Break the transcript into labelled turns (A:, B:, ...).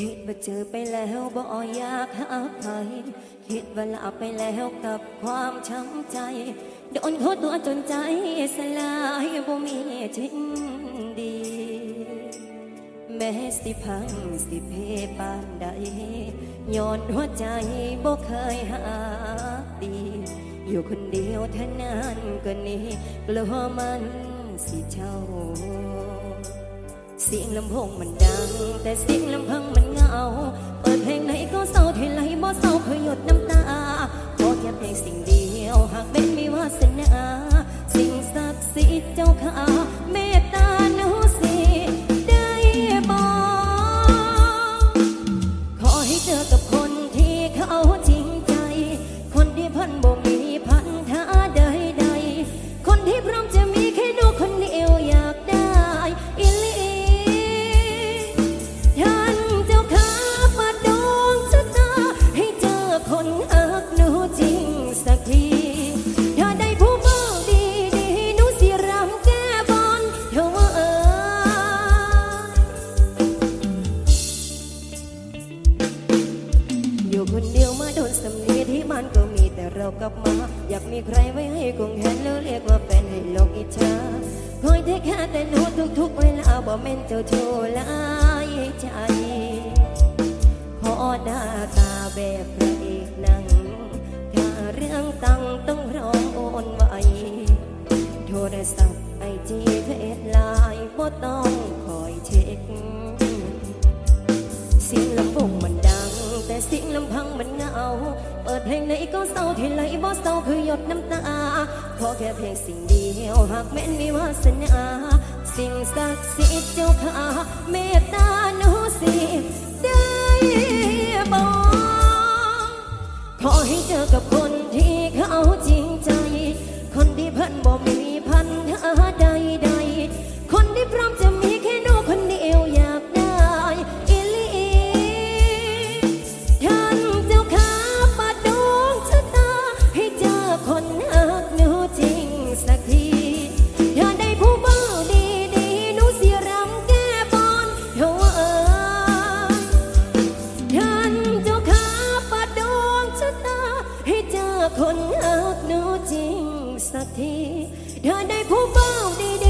A: คิดว่าเจอไปแล้วบ่อยากหาใครคิดว่าลาไปแล้วกับความช้ำใจโดนเขาตัวจนใจสลายบ่มีจริงดี แม้สิพังสิเพปานใดย้อนหัวใจบ่เคยหาดี อยู่คนเดียวเท่านั้นก็นี่กลัวมันสิเช่า เสียงลำโพงมันดัง แต่เสียงลำพังมันเหงา เปิดเพลงไหนก็เศร้าเทไหลบ่เศร้าเพื่อหยดน้ำตา สำเนียที่มันก็มีแต่เรากลับมา อยากมีใครไว้ให้คงเห็นแล้วเรียกว่าแฟนให้โลกอิจฉาคอยเทคแค่แต่หนูทุกๆเวลาบ่แม่นเจ้าชู้หลายใจ ขอหน้าตาแบบพระเอกหนังถ้าเรื่องตังต้องรองโอนไวโทรศัพท์ไอจีเฟซไลน์บ่ต้องคอยเช็คเสียง ลำพังมันเหงา เปิดเพลงไหนก็เศร้าที่ไหลบ่เศร้าคือหยดน้ำตา ขอแค่เพียงสิ่งเดียวหากแม้นมีวาสนา สิ่งศักดิ์สิทธิ์เจ้าข้าเมตตาหนูสิได้บอก ขอให้เจอกับคนที่เขาจริงใจ คนที่พันบ่มี คนหักหนูจริงสักทีเธอได้ผู้เฝ้าดี